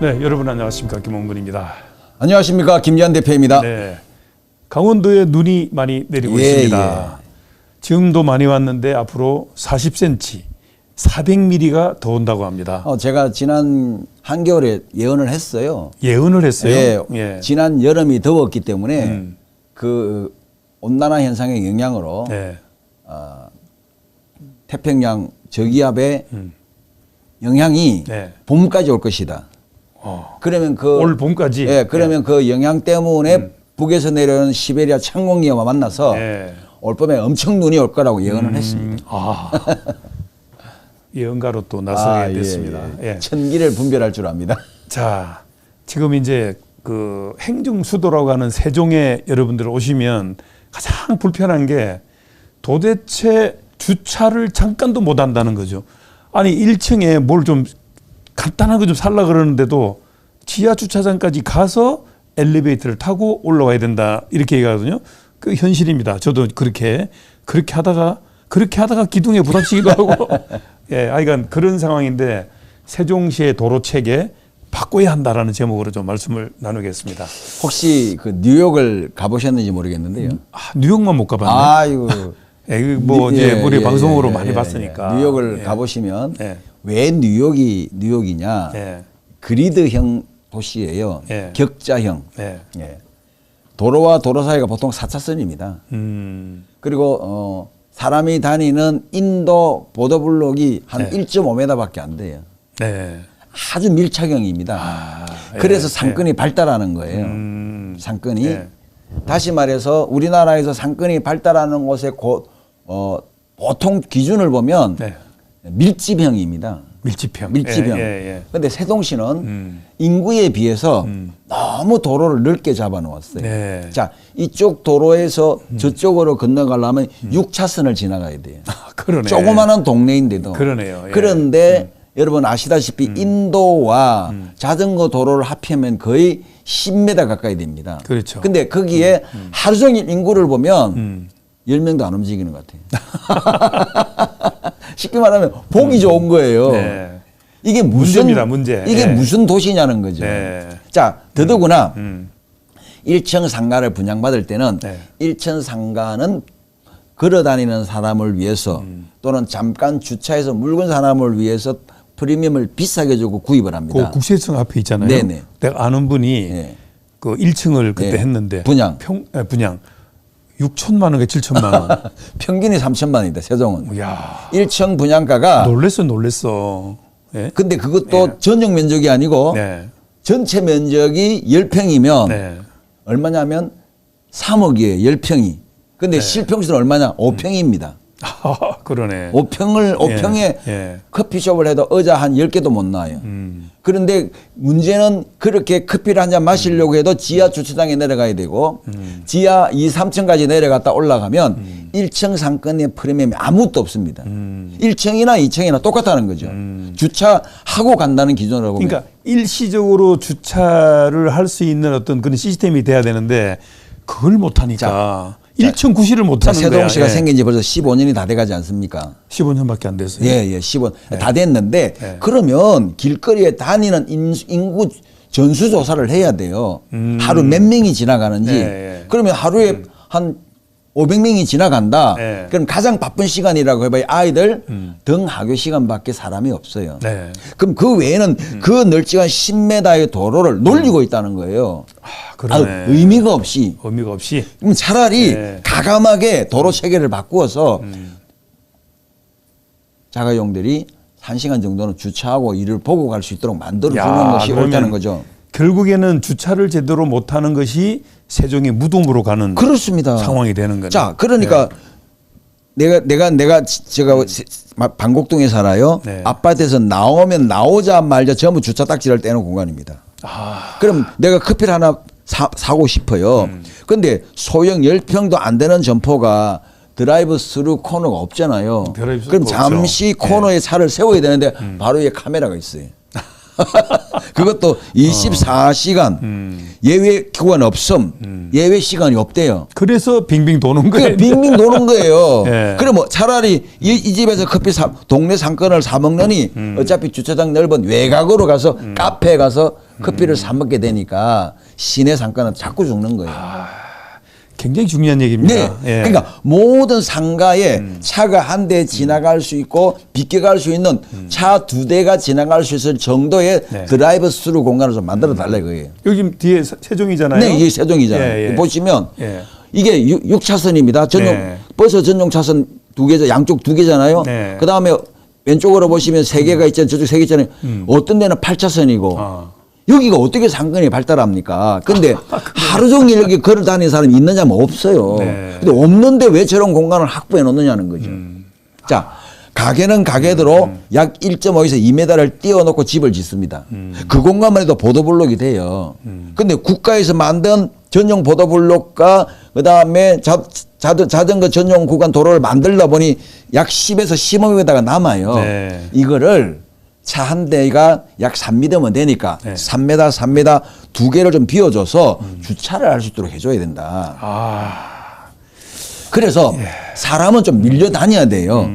네, 여러분 안녕하십니까 김홍근입니다. 안녕하십니까 김지한 대표입니다. 네, 강원도에 눈이 많이 내리고 예, 있습니다. 지금도 많이 왔는데 앞으로 40cm, 400mm가 더 온다고 합니다. 어, 제가 지난 한겨울에 예언을 했어요. 예언을 했어요. 예, 예. 지난 여름이 더웠기 때문에 음. 그 온난화 현상의 영향으로 네. 어, 태평양 저기압의 음. 영향이 네. 봄까지 올 것이다. 어. 그러면 그 올 봄까지? 예, 그러면 그 영향 때문에 북에서 내려오는 시베리아 창공기와 만나서 네. 올 봄에 엄청 눈이 올 거라고 예언을 했습니다. 음, 아. 예언가로 또 나서게 아, 예, 됐습니다. 예. 예. 천기를 분별할 줄 압니다. 자, 지금 이제 그 행정 수도라고 하는 세종에 여러분들 오시면 가장 불편한 게 도대체 주차를 잠깐도 못 한다는 거죠. 아니 1층에 뭘 좀 간단한 거좀 살라 그러는데도 지하 주차장까지 가서 엘리베이터를 타고 올라와야 된다 이렇게 얘기하거든요. 그 현실입니다. 저도 그렇게 그렇게 하다가 그렇게 하다가 기둥에 부닥치기도 하고 예, 하여간 그런 상황인데 세종시의 도로 체계 바꿔야 한다라는 제목으로 좀 말씀을 나누겠습니다. 혹시 그 뉴욕을 가보셨는지 모르겠는데요. 아, 뉴욕만 못 가봤네. 아이고. 예, 그뭐 뉴- 이제 예, 우리 예, 방송으로 예, 많이 예, 봤으니까 예. 뉴욕을 예. 가보시면 예. 왜 뉴욕이 뉴욕이냐? 예. 그리드형 도시예요. 예. 격자형. 예. 예. 도로와 도로 사이가 보통 4차선입니다. 음. 그리고 어, 사람이 다니는 인도 보도블록이 한 네. 1.5m밖에 안 돼요. 네. 아주 밀착형입니다. 아, 그래서 예, 상권이 발달하는 거예요. 음. 상권이 예. 다시 말해서 우리나라에서 상권이 발달하는 곳의 고, 어, 보통 기준을 보면 네. 밀집형입니다. 밀집형. 밀집형. 예, 예, 예. 근데 세동시는 음. 인구에 비해서 음. 너무 도로를 넓게 잡아 놓았어요. 네. 자, 이쪽 도로에서 저쪽으로 건너가려면 6차선을 지나가야 돼요. 아, 그러네. 조그마한 동네인데도. 그러네요. 예. 그런데 여러분 아시다시피 인도와 자전거 도로를 합하면 거의 10m 가까이 됩니다. 그렇죠. 근데 거기에 하루 종일 인구를 보면 음. 10명도 안 움직이는 것 같아요. 쉽게 말하면 보기 좋은 거예요. 네. 이게 무슨 문제입니다, 문제. 이게 예. 무슨 도시냐는 거죠. 네. 자, 더더구나 음. 1층 상가를 분양받을 때는 네. 1층 상가는 걸어 다니는 사람을 위해서 음. 또는 잠깐 주차해서 물건 사람을 위해서 프리미엄을 비싸게 주고 구입을 그 합니다. 국세청 앞에 있잖아요. 네네. 내가 아는 분이 네. 그 1층을 그때 네. 했는데 분양. 평 예, 분양 6천만 원에 7천만 원. 평균이 3천만 원이다. 세종은. 야. 1층 분양가가 놀랬어, 놀랬어. 예? 근데 그것도 네. 전용 면적이 아니고 네. 전체 면적이 10평이면 네. 얼마냐면 3억이에요. 10평이. 근데 실평수는 얼마냐? 5평입니다. 아, 그러네. 5평을 예, 5평에 예. 커피숍을 해도 의자 한 10개도 못 나와요. 음. 그런데 문제는 그렇게 커피를 한 잔 마시려고 해도 지하 주차장에 내려가야 되고 음. 지하 2, 3층까지 내려갔다 올라가면 1층 상권의 프리미엄이 아무것도 없습니다. 음. 1층이나 2층이나 똑같다는 거죠. 주차하고 간다는 기준으로 보면. 그러니까 일시적으로 주차를 할 수 있는 어떤 그런 시스템이 돼야 되는데 그걸 못 하니까 1층 구실을 못 자, 하는 거야. 세동시가 예. 생긴 지 벌써 15년이 다 돼가지 않습니까? 15년밖에 안 됐어요. 예, 예, 15. 다 됐는데 네. 그러면 길거리에 다니는 인, 인구 전수 조사를 해야 돼요. 음. 하루 몇 명이 지나가는지. 네, 예. 그러면 하루에 한 500명이 지나간다. 네. 그럼 가장 바쁜 시간이라고 해봐야 아이들 등하교 시간밖에 사람이 없어요. 음. 네. 그럼 그 외에는 그 널찍한 10m의 도로를 놀리고 있다는 거예요. 아, 아, 그러네. 의미가 없이. 의미가 없이. 그럼 차라리 네. 가감하게 도로 체계를 바꾸어서 자가용들이 한 시간 정도는 주차하고 일을 보고 갈 수 있도록 만들어 주는 야, 것이 옳다는 거죠. 결국에는 주차를 제대로 못 하는 것이 세종의 무덤으로 가는 그렇습니다. 상황이 되는 거네. 자, 그러니까 내가 내가 내가 지- 제가 방곡동에 살아요. 네. 아파트에서 나오면 나오자마자 전부 주차 딱지를 떼는 공간입니다. 아, 그럼 내가 커피를 하나 사, 사고 싶어요. 음. 근데 소형 10평도 안 되는 점포가 드라이브 스루 코너가 없잖아요. 그럼 없죠. 잠시 네. 코너에 차를 세워야 되는데 바로 위에 카메라가 있어요. 그것도 24시간 예외 기관 없음. 예외 시간이 없대요. 그래서 빙빙 도는 거예요. 빙빙 도는 거예요. 예. 그럼 뭐 차라리 이, 이 집에서 커피 사, 동네 상권을 사 먹느니 음. 어차피 주차장 넓은 외곽으로 가서 카페에 가서 커피를 사 먹게 되니까 시내 상가는 자꾸 죽는 거예요. 굉장히 중요한 얘기입니다. 네. 예. 그러니까 모든 상가에 차가 한 대 지나갈 수 있고 비껴갈 수 있는 차두 대가 지나갈 수 있을 정도의 네. 드라이브 스루 공간을 좀 만들어 달라 이거예요. 여기 뒤에 세- 세종이잖아요. 네, 이게 세종이잖아요. 예, 예. 보시면 예. 이게 6, 차선입니다 전용 네. 버스 전용 차선 두 개죠. 양쪽 두 개잖아요. 네. 그다음에 왼쪽으로 보시면 세 개가 있잖아요. 저쪽 세 개 있잖아요. 어떤 데는 8차선이고 아. 여기가 어떻게 상권이 발달합니까? 근데 하루 종일 여기 걸어 다니는 사람이 있느냐면 없어요. 네. 근데 없는데 왜 저런 공간을 확보해 놓느냐는 거죠. 자, 가게는 가게대로 약 1.5에서 2m를 띄워놓고 집을 짓습니다. 그 공간만 해도 보도블록이 돼요. 근데 국가에서 만든 전용 보도블록과 그 다음에 자전거 전용 구간 도로를 만들다 보니 약 10에서 15m가 남아요. 네. 이거를 차 한 대가 약 3m면 되니까 네. 3m, 3m 두 개를 좀 비워줘서 주차를 할 수 있도록 해줘야 된다. 아, 그래서 사람은 좀 밀려 다녀야 돼요.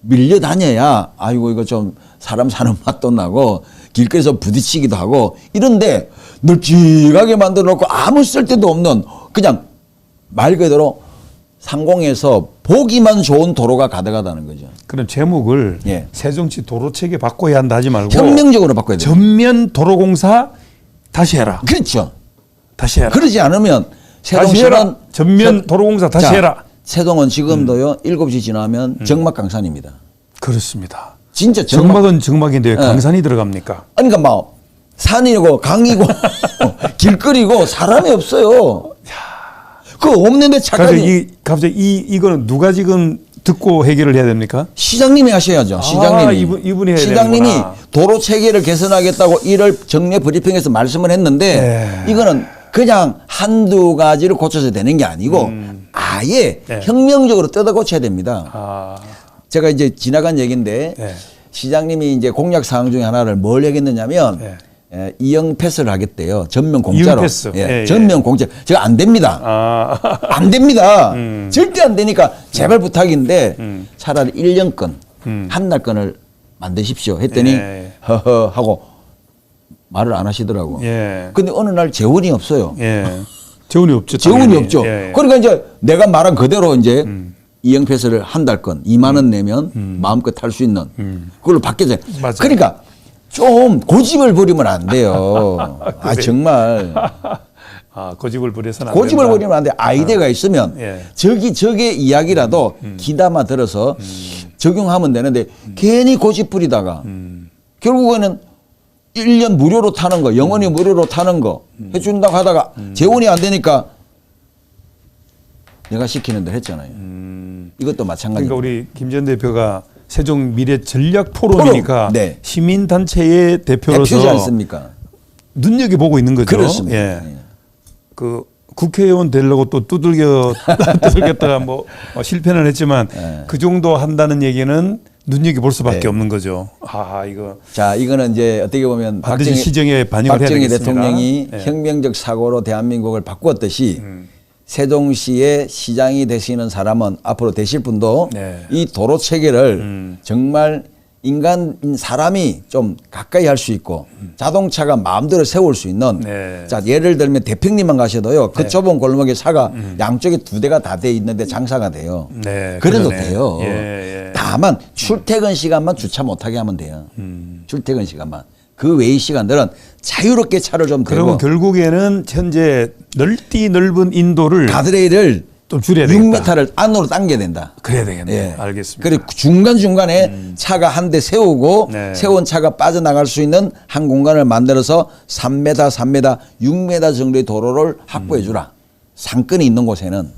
밀려 다녀야 아이고 이거 좀 사람 사는 맛도 나고 길거리에서 부딪히기도 하고 이런데 널찍하게 만들어 놓고 아무 쓸데도 없는 그냥 말 그대로 상공에서 보기만 좋은 도로가 가득하다는 거죠. 그럼 제목을 예. 세종시 도로체계 바꿔야 한다 하지 말고 혁명적으로 바꿔야 돼요. 전면 도로공사 다시 해라. 그렇죠. 다시 해라. 그러지 않으면 다시 해라. 세동시는 전면 도로공사 다시 자, 해라. 세동은 지금도요. 일곱 시 지나면 정막 강산입니다. 그렇습니다. 진짜 정막 정막은 정막인데 왜 예. 강산이 들어갑니까? 아니, 그러니까 막 산이고 강이고 길거리고 사람이 없어요. 그 없는데 그래서 차까지 이 갑자기 이 이거는 누가 지금 듣고 해결을 해야 됩니까? 시장님이 하셔야죠. 시장님이 아, 이분- 이분이 해야 시장님이 되는구나. 도로 체계를 개선하겠다고 이를 정례 브리핑에서 말씀을 했는데 예. 이거는 그냥 한두 가지를 고쳐서 되는 게 아니고 아예 네. 혁명적으로 뜯어 고쳐야 됩니다. 아, 제가 이제 지나간 얘기인데 네. 시장님이 이제 공약 사항 중에 하나를 뭘 얘기했느냐면 네. 에, 이형 패스를 하겠대요. 전면 공짜로. 패스. 예, 예, 예. 전면 공짜. 제가 안 됩니다. 아, 안 됩니다. 음. 절대 안 되니까 제발 부탁인데 차라리 1년권 음. 한 달권을 만드십시오 했더니 예. 허허 하고 말을 안 하시더라고. 예, 근데 어느 날 재원이 없어요. 예. 재원이 없죠. 재원이 당연히. 없죠. 예, 예. 그러니까 이제 내가 말한 그대로 이제 이형 패스를 한 달권 2만 원 내면 마음껏 탈 수 있는 그걸로 바뀌어져요. 맞아요. 그러니까 좀 고집을 부리면 안 돼요. 아 정말 아, 고집을 부려서는 안 고집을 된다. 부리면 안 돼. 아이디어가 있으면 예. 저기 저게 이야기라도 기담아 들어서 적용하면 되는데 괜히 고집 부리다가 결국에는 1년 무료로 타는 거, 영원히 무료로 타는 거 해준다고 하다가 재원이 안 되니까 내가 시키는 대로 했잖아요. 이것도 마찬가지입니다. 그러니까 우리 김 전 대표가 세종 미래 전략 포럼이니까 포럼, 네. 시민 단체의 대표로서 대표지 않습니까? 눈여겨 보고 있는 거죠. 그렇습니다. 예. 예. 그 국회의원 되려고 또 두들겨 두들겼다가 뭐 어, 실패는 했지만 예. 그 정도 한다는 얘기는 눈여겨 볼 수밖에 네. 없는 거죠. 아 이거 자, 이거는 이제 어떻게 보면 반드시 시정에 반영을 해야 박정희 되겠습니다. 대통령이 예. 혁명적 사고로 대한민국을 바꾸었듯이 음. 세종시의 시장이 되시는 사람은 앞으로 되실 분도 네. 이 도로 체계를 음. 정말 인간 사람이 좀 가까이 할 수 있고 자동차가 마음대로 세울 수 있는 네. 자 예를 들면 대평리만 가셔도요 그 네. 좁은 골목에 차가 양쪽에 두 대가 다 돼 있는데 장사가 돼요. 네, 그래도 그러네. 돼요. 예, 예. 다만 출퇴근 시간만 주차 못하게 하면 돼요. 음. 출퇴근 시간만. 그 외의 시간들은 자유롭게 차를 좀 그러면 대고 결국에는 현재 넓디 넓은 인도를 가드레일을 좀 줄여야 되겠다. 6m를 안으로 당겨야 된다. 그래야 되겠네. 예. 알겠습니다. 그리고 중간 중간에 차가 한 대 세우고 네. 세운 차가 빠져나갈 수 있는 한 공간을 만들어서 3m, 3m, 6m 정도의 도로를 확보해 주라. 상권이 있는 곳에는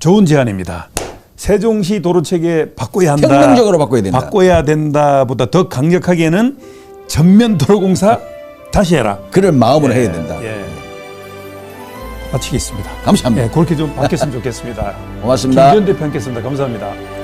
좋은 제안입니다. 세종시 도로 체계 바꿔야 한다. 혁명적으로 바꿔야 된다. 바꿔야 된다보다 더 강력하게는 전면 도로공사 다시 해라. 그럴 마음으로 예, 해야 된다. 예. 마치겠습니다. 감사합니다. 예, 그렇게 좀 바뀌었으면 좋겠습니다. 고맙습니다. 김전 대표 함께했습니다. 감사합니다.